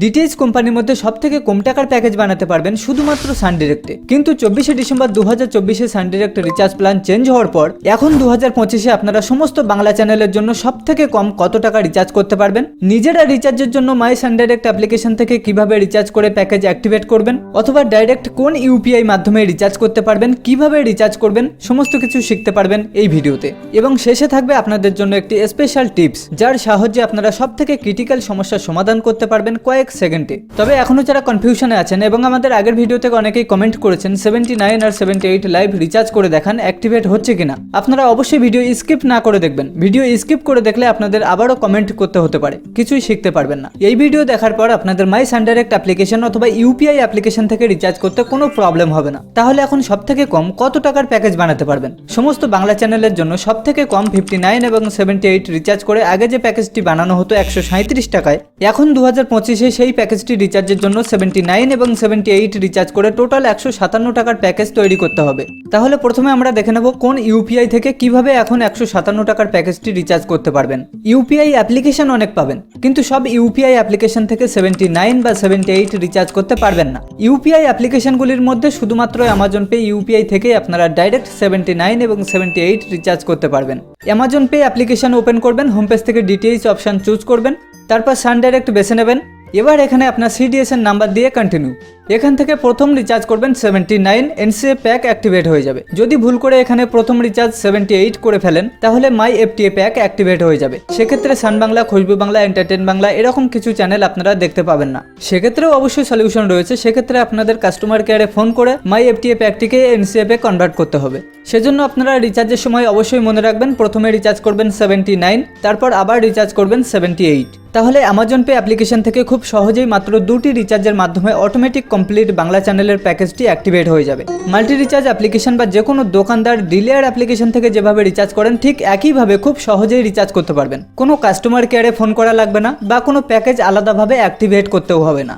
DTH কোম্পানির মধ্যে সব থেকে কম টাকার প্যাকেজ বানাতে পারবেন শুধুমাত্র সান ডিরেক্টে কিন্তু চব্বিশে ডিসেম্বর দু হাজার চব্বিশে Sun Direct recharge plan change হওয়ার পর, এখন দু হাজার পঁচিশে আপনারা সমস্ত বাংলা চ্যানেলের জন্য সব থেকে কম কত টাকা রিচার্জ করতে পারবেন? নিজেরা রিচার্জের জন্য মাই সান ডাইরেক্ট অ্যাপ্লিকেশন থেকে কীভাবে রিচার্জ করে প্যাকেজ অ্যাক্টিভেট করবেন? অথবা ডাইরেক্ট কোন ইউপিআই মাধ্যমে রিচার্জ করতে পারবেন? কীভাবে রিচার্জ করবেন? সমস্ত কিছু শিখতে পারবেন এই ভিডিওতে। এবং শেষে থাকবে আপনাদের জন্য একটি স্পেশাল টিপস যার সাহায্যে আপনারা সব থেকে ক্রিটিক্যাল সমস্যার সমাধান করতে পারবেন কয়েক সেকেন্ডে। তবে এখনও যারা কনফিউশনে আছেন এবং আমাদের আগের ভিডিও থেকে অনেকেই কমেন্ট করেছেন সেভেন্টি নাইন আর সেভেন্টি এইট লাইভ রিচার্জ করে দেখান অ্যাক্টিভেট হচ্ছে কিনা। আপনারা অবশ্যই ভিডিও স্কিপ না করে দেখবেন। ভিডিও স্কিপ করে দেখলে আপনাদের আবারও কমেন্ট করতে হতে পারে। কিছুই শিখতে পারবেন না। এই ভিডিও দেখার পর আপনাদের মাই সানডাইরেক্ট অ্যাপ্লিকেশন অথবা ইউপিআই অ্যাপ্লিকেশন থেকে রিচার্জ করতে কোনো প্রবলেম হবে না। তাহলে এখন সব থেকে কম কত টাকার প্যাকেজ বানাতে পারবেন? সমস্ত বাংলা চ্যানেলের জন্য সব থেকে কম ফিফটি নাইন এবং সেভেন্টি এইট রিচার্জ করে আগে যে প্যাকেজটি বানানো হতো একশো সাঁত্রিশ টাকায়, এখন দু হাজার পঁচিশে সেই প্যাকেজটি রিচার্জের জন্য সেভেন্টি নাইন এবং সেভেন্টি এইট রিচার্জ করে টোটাল একশো সাতান্ন টাকার প্যাকেজ তৈরি করতে হবে। তাহলে প্রথমে আমরা দেখে নেব কোন ইউপিআই থেকে কীভাবে এখন একশো সাতান্ন টাকার প্যাকেজটি রিচার্জ করতে পারবেন। ইউপিআই অ্যাপ্লিকেশন অনেক পাবেন, কিন্তু সব ইউপিআই অ্যাপ্লিকেশন থেকে সেভেন্টি নাইন বা সেভেন্টি এইট রিচার্জ করতে পারবেন না। ইউপিআই অ্যাপ্লিকেশনগুলির মধ্যে শুধুমাত্র অ্যামাজন পে ইউপিআই থেকে আপনারা ডাইরেক্ট সেভেন্টি নাইন এবং সেভেন্টি এইট রিচার্জ করতে পারবেন। অ্যামাজন পে অ্যাপ্লিকেশন ওপেন করবেন হোম পেজ থেকে ডিটিএইচ অপশান চুজ করবেন, তারপর সান ডাইরেক্ট বেছে নেবেন এবার এখানে আপনার সিডিএস এর নাম্বার দিয়ে কন্টিনিউ এখান থেকে প্রথম রিচার্জ করবেন seventy nine NCA pack activate হয়ে যাবে। যদি ভুল করে এখানে প্রথম রিচার্জ সেভেন্টি এইট করে ফেলেন, তাহলে মাই এফটিএ প্যাক অ্যাক্টিভেট হয়ে যাবে। সেক্ষেত্রে সান বাংলা খুশবু বাংলা এন্টারটেন বাংলা এরকম কিছু চ্যানেল আপনারা দেখতে পাবেন না। সেক্ষেত্রেও অবশ্যই সলিউশন রয়েছে। সেক্ষেত্রে আপনাদের কাস্টমার কেয়ারে ফোন করে মাই এফটিএ প্যাকটিকে এনসিএ প্যাক কনভার্ট করতে হবে। সেজন্য আপনারা রিচার্জের সময় অবশ্যই মনে রাখবেন, প্রথমে রিচার্জ করবেন সেভেন্টি নাইন তারপর আবার রিচার্জ করবেন সেভেন্টি এইট তাহলে অ্যামাজন পে অ্যাপ্লিকেশন থেকে খুব সহজেই মাত্র দুটি রিচার্জের মাধ্যমে অটোমেটিক কমপ্লিট বাংলা চ্যানেলের প্যাকেজটি অ্যাক্টিভেট হয়ে যাবে। মাল্টি রিচার্জ অ্যাপ্লিকেশন বা যে কোনো দোকানদার ডিলেয়ার অ্যাপ্লিকেশন থেকে যেভাবে রিচার্জ করেন, ঠিক একইভাবে খুব সহজেই রিচার্জ করতে পারবেন। কোনো কাস্টমার কেয়ারে ফোন করা লাগবে না বা কোনো প্যাকেজ আলাদাভাবে অ্যাক্টিভেট করতেও হবে না।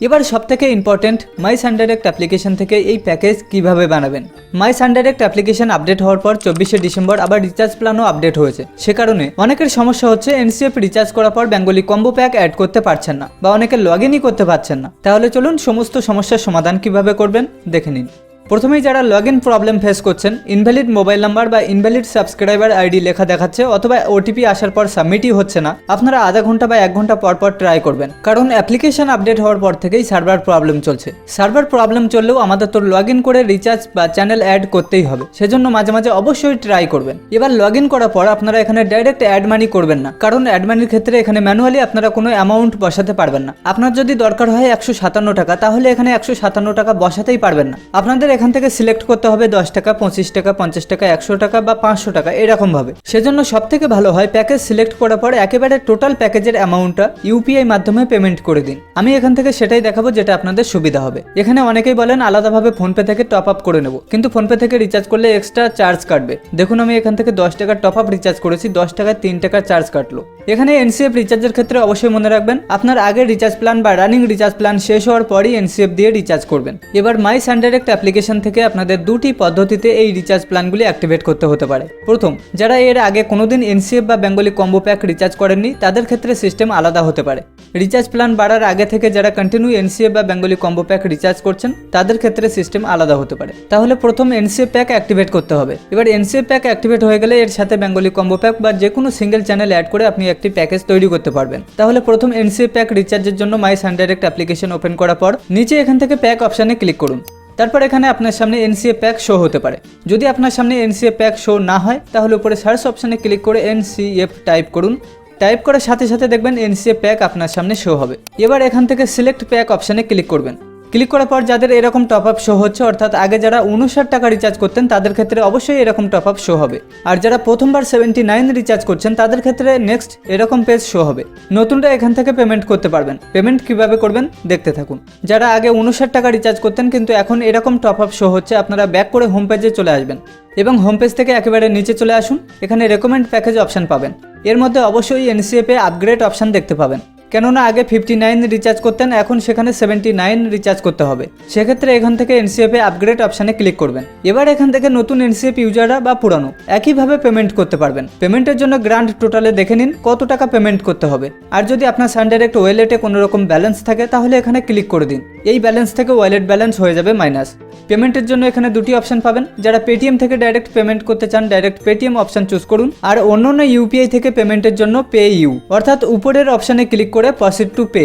এবার সব থেকে ইম্পর্টেন্ট মাই সানডাইরেক্ট অ্যাপ্লিকেশন থেকে এই প্যাকেজ কীভাবে বানাবেন? মাই সানডাইরেক্ট অ্যাপ্লিকেশন আপডেট হওয়ার পর চব্বিশে ডিসেম্বর আবার রিচার্জ প্ল্যানও আপডেট হয়েছে। সে কারণে অনেকের সমস্যা হচ্ছে এনসিএফ রিচার্জ করার পর বেঙ্গলি কম্বো প্যাক অ্যাড করতে পারছেন না বা অনেকে লগ ইনই করতে পারছেন না। তাহলে চলুন সমস্ত সমস্যার সমাধান কীভাবে করবেন? দেখে নিন। প্রথমেই যারা লগ ইন প্রবলেম ফেস করছেন ইনভ্যালিড মোবাইল নাম্বার বা ইনভ্যালিড সাবস্ক্রাইবার আইডি লেখা দেখাচ্ছে অথবা ওটিপি আসার পর সাবমিটই হচ্ছে না, আপনারা আধা ঘণ্টা বা এক ঘণ্টা পর পর ট্রাই করবেন। কারণ অ্যাপ্লিকেশন আপডেট হওয়ার পর থেকেই সার্ভার প্রবলেম চলছে। সার্ভার প্রবলেম চললেও আমাদের তো লগ ইন করে রিচার্জ বা চ্যানেল অ্যাড করতেই হবে, সেজন্য মাঝে মাঝে অবশ্যই ট্রাই করবেন। এবার লগ ইন করার পর আপনারা এখানে ডাইরেক্ট অ্যাড মানি করবেন না, কারণ অ্যাড মানির ক্ষেত্রে এখানে ম্যানুয়ালি আপনারা কোনো অ্যামাউন্ট বসাতে পারবেন না। আপনার যদি দরকার হয় একশো সাতান্ন টাকা, তাহলে এখানে একশো সাতান্ন টাকা বসাতেই পারবেন না। আপনাদের এখান থেকে সিলেক্ট করতে হবে দশ টাকা, পঁচিশ টাকা, পঞ্চাশ টাকা, একশো টাকা বা পাঁচশো টাকা, এরকম ভাবে। সেজন্য সব থেকে ভালো হয় প্যাকেজ সিলেক্ট করার পর একেবারে টোটাল প্যাকেজের অ্যামাউন্টটা ইউপিআই মাধ্যমে পেমেন্ট করে দিন। আমি এখান থেকে সেটাই দেখাবো যেটা আপনাদের সুবিধা হবে। এখানে অনেকেই বলেন আলাদাভাবে ফোনপে থেকে টপ আপ করে নেব, কিন্তু ফোনপে থেকে রিচার্জ করলে এক্সট্রা চার্জ কাটবে। দেখুন, আমি এখান থেকে দশ টাকার টপ আপ রিচার্জ করেছি, দশ টাকায় তিন টাকার চার্জ কাটলো। এখানে এনসিএফ রিচার্জের ক্ষেত্রে অবশ্যই মনে রাখবেন, আপনার আগের রিচার্জ প্ল্যান বা রানিং রিচার্জ প্ল্যান শেষ হওয়ার পরই এনসিএফ দিয়ে রিচার্জ করবেন। এবার মাই সানডাইরেক্ট অ্যাপ্লিকেশন থেকে আপনাদের দুটি পদ্ধতিতে এই রিচার্জ প্ল্যানগুলি অ্যাক্টিভেট করতে হতে পারে। প্রথম, যারা এর আগে কোনোদিন এনসিএফ বা বেঙ্গলি কম্বো প্যাক রিচার্জ করেননি, তাদের ক্ষেত্রে সিস্টেম আলাদা হতে পারে। রিচার্জ প্ল্যান বাড়ার আগে থেকে যারা কন্টিনিউ এনসিএফ বা বেঙ্গলি কম্বো প্যাক রিচার্জ করছেন, তাদের ক্ষেত্রে সিস্টেম আলাদা হতে পারে। তাহলে প্রথম এনসিএফ প্যাক অ্যাক্টিভেট করতে হবে। এবার এনসিএফ প্যাক অ্যাক্টিভেট হয়ে গেলে এর সাথে বেঙ্গলি কম্বো প্যাক বা যে কোনো সিঙ্গেল চ্যানেল অ্যাড করে আপনি একটি প্যাকেজ তৈরি করতে পারবেন। তাহলে প্রথম এনসিএফ প্যাক রিচার্জের জন্য মাই সানডাইরেক্ট অ্যাপ্লিকেশন ওপেন করার পর, নিচে এখান থেকে প্যাক অপশানে ক্লিক করুন। তারপর এখানে আপনার সামনে এনসিএ প্যাক শো হতে পারে। যদি আপনার সামনে এনসিএ প্যাক শো না হয়, তাহলে উপরে সার্চ অপশানে ক্লিক করে এনসিএফ টাইপ করুন। টাইপ করার সাথে সাথে দেখবেন এনসিএ প্যাক আপনার সামনে শো হবে। এবার এখান থেকে সিলেক্ট প্যাক অপশানে ক্লিক করবেন। ক্লিক করার পর যাদের এরকম টপ আপ শো হচ্ছে, অর্থাৎ আগে যারা উনষাট টাকা রিচার্জ করতেন, তাদের ক্ষেত্রে অবশ্যই এরকম টপ আপ শো হবে। আর যারা প্রথমবার সেভেন্টি নাইন রিচার্জ করছেন, তাদের ক্ষেত্রে নেক্সট এরকম পেজ শো হবে। নতুনটা এখান থেকে পেমেন্ট করতে পারবেন। পেমেন্ট কীভাবে করবেন, দেখতে থাকুন। যারা আগে উনষাট টাকা রিচার্জ করতেন, কিন্তু এখন এরকম টপ আপ শো হচ্ছে, আপনারা ব্যাক করে হোম পেজে চলে আসবেন। এবং হোম পেজ থেকে একেবারে নিচে চলে আসুন। এখানে রেকমেন্ড প্যাকেজ অপশন পাবেন। এর মধ্যে অবশ্যই এনসিএফে আপগ্রেড অপশন দেখতে পাবেন। কেননা আগে ফিফটি নাইন রিচার্জ করতেন, এখন সেখানে সেভেন্টি নাইন রিচার্জ করতে হবে। সেক্ষেত্রে এখান থেকে এনসিএফে আপগ্রেড অপশানে ক্লিক করবেন। এবার এখান থেকে নতুন এনসিএফ ইউজাররা বা পুরানো, একইভাবে পেমেন্ট করতে পারবেন। পেমেন্টের জন্য গ্রান্ড টোটালে দেখে নিন কত টাকা পেমেন্ট করতে হবে। আর যদি আপনার সানডাইরেক্ট ওয়ালেটে কোনো রকম ব্যালেন্স থাকে, তাহলে এখানে ক্লিক করে দিন। এই ব্যালেন্স থেকে ওয়ালেট ব্যালেন্স হয়ে যাবে মাইনাস পেমেন্টের জন্য এখানে দুটি অপশন পাবেন। যারা পেটিএম থেকে ডাইরেক্ট পেমেন্ট করতে চান ডাইরেক্ট পেটিএম অপশন চুজ করুন। আর অন্য অন্য ইউপিআই থেকে পেমেন্টের জন্য পে ইউ অর্থাৎ উপরের অপশানে ক্লিক করে প্রসিড টু পে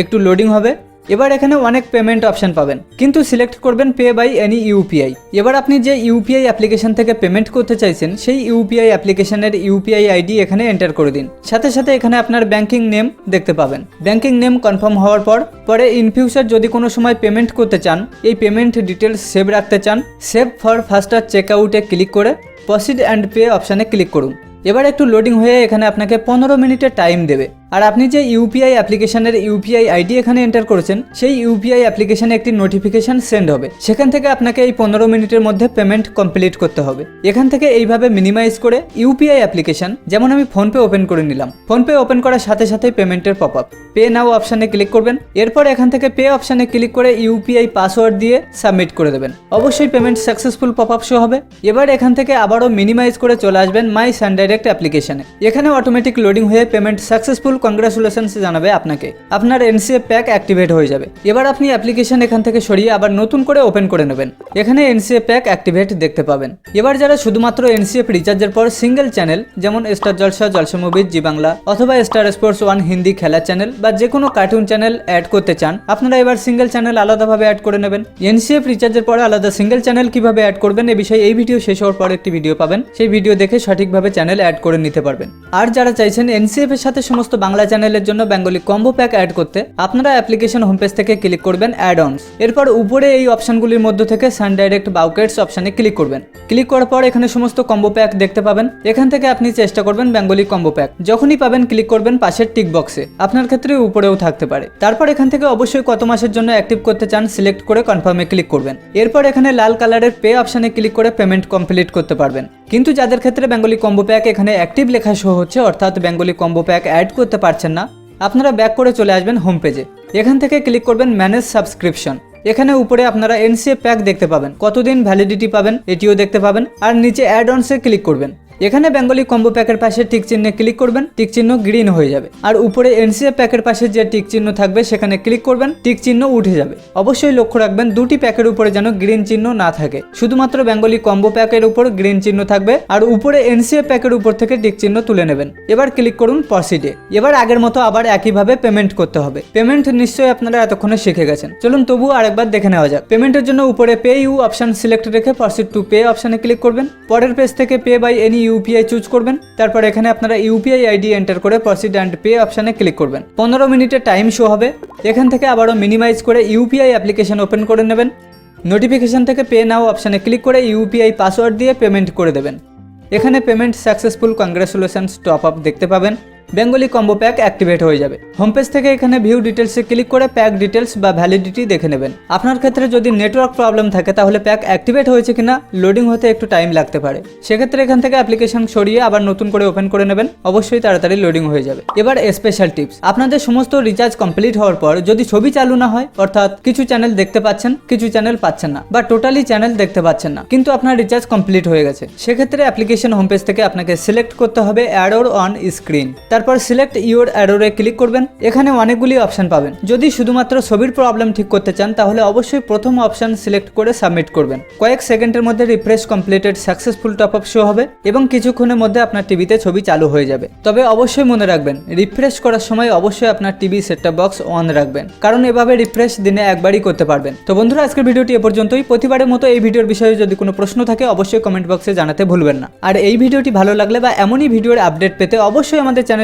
একটু লোডিং হবে। এবার এখানে অনেক পেমেন্ট অপশন পাবেন। কিন্তু সিলেক্ট করবেন পে বাই এনি ইউপিআই এবার আপনি যে ইউপিআই অ্যাপ্লিকেশন থেকে পেমেন্ট করতে চাইছেন, সেই ইউপিআই অ্যাপ্লিকেশনের ইউপিআই আইডি এখানে এন্টার করে দিন। সাথে সাথে এখানে আপনার ব্যাংকিং নেম দেখতে পাবেন। ব্যাংকিং নেম কনফার্ম হওয়ার পর, পরে ইন ফিউচার যদি কোনো সময় পেমেন্ট করতে চান, এই পেমেন্ট ডিটেলস সেভ রাখতে চান সেভ ফর ফাস্টার চেক আউটে ক্লিক করে প্রসিড অ্যান্ড পে অপশানে ক্লিক করুন। এবার একটু লোডিং হয়ে এখানে আপনাকে পনেরো মিনিটের টাইম দেবে। আর আপনি যে ইউপিআই অ্যাপ্লিকেশনের ইউপিআই আইডি এখানে এন্টার করেছেন, সেই ইউপিআই অ্যাপ্লিকেশনে একটি নোটিফিকেশন সেন্ড হবে। সেখান থেকে আপনাকে এই পনেরো মিনিটের মধ্যে পেমেন্ট কমপ্লিট করতে হবে। এখান থেকে এইভাবে মিনিমাইজ করে ইউপিআই অ্যাপ্লিকেশন যেমন আমি ফোনপে ওপেন করে নিলাম। ফোনপে ওপেন করার সাথে সাথে পেমেন্টের পপ আপ পে নাও অপশানে ক্লিক করবেন। এরপর এখান থেকে পে অপশানে ক্লিক করে ইউপিআই পাসওয়ার্ড দিয়ে সাবমিট করে দেবেন। অবশ্যই payment successful pop up show হবে। এবার এখান থেকে আবারও মিনিমাইজ করে চলে আসবেন মাই সানডাইরেক্ট অ্যাপ্লিকেশনে এখানে অটোমেটিক লোডিং হয়ে পেমেন্ট সাকসেসফুল কংগ্রাচুলেশনস জানাবে আপনাকে। আপনার এনসিএফ প্যাক অ্যাক্টিভেট হয়ে যাবে। এবার আপনি অ্যাপ্লিকেশন এখান থেকে সরিয়ে আবার নতুন করে ওপেন করে নেবেন। এখানে এনসিএফ প্যাক অ্যাক্টিভেট দেখতে পাবেন। এবার যারা শুধুমাত্র এনসিএফ রিচার্জের পর সিঙ্গেল চ্যানেল যেমন Star Jalsha Jalsha movies Zee Bangla অথবা স্টার স্পোর্টস ওয়ান হিন্দি খেলা চ্যানেল বা যে কোনো কার্টুন চ্যানেল অ্যাড করতে চান, আপনারা এবার সিঙ্গেল চ্যানেল আলাদাভাবে অ্যাড করে নেবেন। এনসিএফ রিচার্জের পরে আলাদা সিঙ্গেল চ্যানেল কীভাবে অ্যাড করবেন, এ বিষয়ে এই ভিডিও শেষ হওয়ার পর একটি ভিডিও পাবেন। সেই ভিডিও দেখে সঠিকভাবে চ্যানেল অ্যাড করে নিতে পারবেন। আর যারা চাইছেন এনসিএফ এর সাথে সমস্ত বাংলা চ্যানেলের জন্য বেঙ্গলি কম্বো প্যাক অ্যাড করতে, আপনারা অ্যাপ্লিকেশন হোম পেজ থেকে ক্লিক করবেন অ্যাড অনস এরপর উপরে এই অপশনগুলির মধ্যে থেকে সান ডাইরেক্ট বাউকেটস অপশনে ক্লিক করবেন। ক্লিক করার পর এখানে সমস্ত কম্বো প্যাক দেখতে পাবেন। এখান থেকে আপনি চেষ্টা করবেন বেঙ্গলি কম্বো প্যাক যখনই পাবেন ক্লিক করবেন পাশের টিক বক্সে আপনার ক্ষেত্রে উপরেও থাকতে পারে। তারপর এখান থেকে অবশ্যই কত মাসের জন্য অ্যাক্টিভ করতে চান সিলেক্ট করে কনফার্মে ক্লিক করবেন। এরপর এখানে লাল কালারের পে অপশনে ক্লিক করে পেমেন্ট কমপ্লিট করতে পারবেন। কিন্তু যাদের ক্ষেত্রে বেঙ্গলি কম্বো প্যাক এখানে অ্যাক্টিভ লেখা শো হচ্ছে, অর্থাৎ বেঙ্গলি কম্বো প্যাক অ্যাড করতে পারছেন না। আপনারা ব্যাক করে চলে আসবেন হোম পেজে এখান থেকে ক্লিক করবেন ম্যানেজ সাবস্ক্রিপশন এখানে উপরে আপনারা এনসিএ প্যাক দেখতে পাবেন। কতদিন ভ্যালিডিটি পাবেন, এটিও দেখতে পাবেন। আর নিচে অ্যাড অনসে ক্লিক করবেন। এখানে বেঙ্গলি কম্বো প্যাকের পাশে টিক চিহ্নে ক্লিক করবেন টিক চিহ্ন গ্রিন হয়ে যাবে। আর উপরে এনসিএ প্যাকের পাশে যে টিক চিহ্ন থাকবে, সেখানে ক্লিক করবেন টিক চিহ্ন উঠে যাবে। অবশ্যই লক্ষ্য রাখবেন, দুটি প্যাকের উপরে যেন গ্রিন চিহ্ন না থাকে। শুধুমাত্র বেঙ্গলি কম্বো প্যাকের উপর গ্রিন চিহ্ন থাকবে, আর উপরে এনসিএ প্যাকের উপর থেকে টিক চিহ্ন তুলে নেবেন। এবার ক্লিক করুন প্রসিডে এবার আগের মতো আবার একইভাবে পেমেন্ট করতে হবে। পেমেন্ট নিশ্চয়ই আপনারা এতক্ষণে শিখে গেছেন। চলুন তবু আরেকবার দেখে নেওয়া যাক। পেমেন্টের জন্য উপরে পে ইউ অপশন সিলেক্ট রেখে প্রসিড টু পে অপশনে ক্লিক করবেন। পরের পেজ থেকে pay by any UPI choose করবেন, তারপর এখানে আপনারা ইউপিআই আইডি এন্টার করে প্রসিড অ্যান্ড পে অপশানে ক্লিক করবেন। পনেরো মিনিটে টাইম শো হবে, এখান থেকে আবারও মিনিমাইজ করে ইউপিআই অ্যাপ্লিকেশন ওপেন করে নেবেন। নোটিফিকেশন থেকে পে নাও অপশানে ক্লিক করে ইউপিআই পাসওয়ার্ড দিয়ে পেমেন্ট করে দেবেন। এখানে payment successful congratulations top up দেখতে পাবেন। বেঙ্গলি কম্বো প্যাক অ্যাক্টিভেট হয়ে যাবে। হোম পেজ থেকে এখানে ভিউ ডিটেলসে ক্লিক করে প্যাক ডিটেলস বা ভ্যালিডিটি দেখে নেবেন। আপনার ক্ষেত্রে যদি নেটওয়ার্ক প্রবলেম থাকে, তাহলে প্যাক অ্যাক্টিভেট হয়েছে কিনা লোডিং হতে একটু টাইম লাগতে পারে। সেক্ষেত্রে এখান থেকে অ্যাপ্লিকেশন সরিয়ে আবার নতুন করে ওপেন করে নেবেন, অবশ্যই তাড়াতাড়ি লোডিং হয়ে যাবে। এবার স্পেশাল টিপস আপনাদের সমস্ত রিচার্জ কমপ্লিট হওয়ার পর যদি ছবি চালু না হয়, অর্থাৎ কিছু চ্যানেল দেখতে পাচ্ছেন, কিছু চ্যানেল পাচ্ছেন না, বা টোটালি চ্যানেল দেখতে পাচ্ছেন না, কিন্তু আপনার রিচার্জ কমপ্লিট হয়ে গেছে, সেক্ষেত্রে অ্যাপ্লিকেশন হোম পেজ থেকে আপনাকে সিলেক্ট করতে হবে অ্যাডোর অন স্ক্রিন তারপর সিলেক্ট ইউর অ্যারোরে ক্লিক করবেন। এখানে অনেকগুলি অপশন পাবেন। যদি শুধুমাত্র ছবির প্রবলেম ঠিক করতে চান, তাহলে অবশ্যই প্রথম অপশন সিলেক্ট করে সাবমিট করবেন। কয়েক সেকেন্ডের মধ্যে refresh completed successful top up show হবে এবং কিছুক্ষণের মধ্যে আপনার টিভিতে ছবি চালু হয়ে যাবে। তবে অবশ্যই মনে রাখবেন রিফ্রেশ করার সময় অবশ্যই আপনার টিভি সেটটপ বক্স অন রাখবেন। কারণ এভাবে রিফ্রেশ দিনে একবারই করতে পারবেন। তো বন্ধুরা, আজকের ভিডিওটি এ পর্যন্তই। প্রতিবারের মতো এই ভিডিওর বিষয়ে যদি কোনো প্রশ্ন থাকে, অবশ্যই কমেন্ট বক্সে জানাতে ভুলবেন না। আর এই ভিডিওটি ভালো লাগলে বা এমনই ভিডিওর আপডেট পেতে অবশ্যই আমাদের